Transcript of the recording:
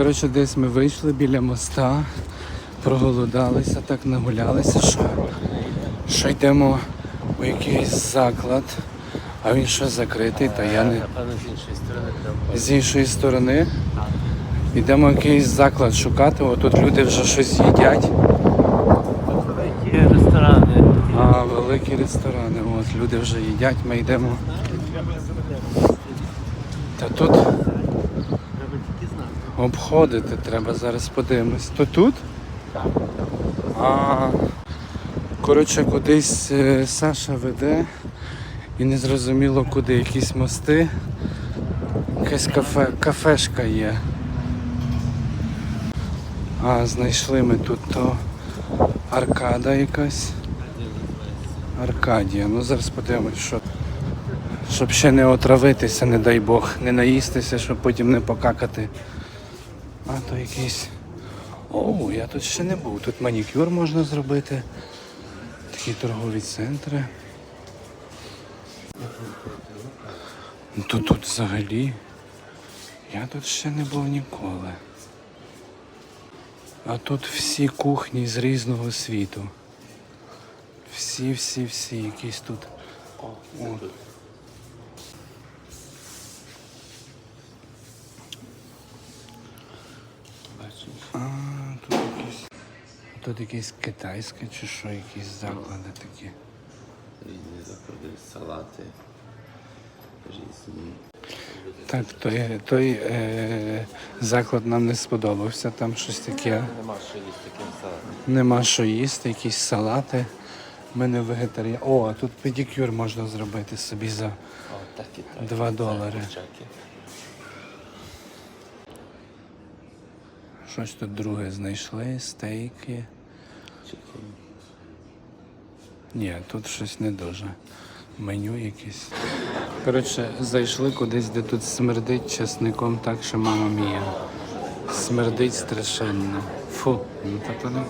Коротше, десь ми вийшли біля моста, проголодалися, так нагулялися, що, що йдемо у якийсь заклад, а він що закритий, та я не. З іншої сторони. Йдемо в якийсь заклад шукати, отут люди вже щось їдять. Великі ресторани. А великі ресторани, от люди вже їдять, ми йдемо. Та тут. Обходити треба, зараз подивимось. То тут? Так. А, коротше, кудись е, Саша веде і не зрозуміло куди. Якісь мости. Якась кафе, кафешка є. А, знайшли ми тут то аркада якась. Аркадія. Ну зараз подивимось, що. Щоб ще не отравитися, не дай Бог, не наїстися, щоб потім не покакати. А то якийсь. О, я тут ще не був. Тут манікюр можна зробити. Такі торгові центри. Ну, То тут взагалі. Я тут ще не був ніколи. А тут всі кухні з різного світу. Всі, всі, всі, якісь тут. О, О. тут. Бачиш? А, тут якісь. Тут якесь китайське чи що, якісь заклади такі. Різні заходи, салати. Різні. Так, той, той е, заклад нам не сподобався, там щось таке. Нема що їсти таким салатом. Нема що їсти, якісь салати. Ми не вегетаріани. О, а тут педикюр можна зробити собі за. О, так і так. Два Це долари. курчаки. Щось тут друге знайшли, стейки. Ні, тут щось не дуже. Меню якесь. Коротше, зайшли кудись, де тут смердить часником так, що мама мія. Смердить страшенно. Фу, ну так то не.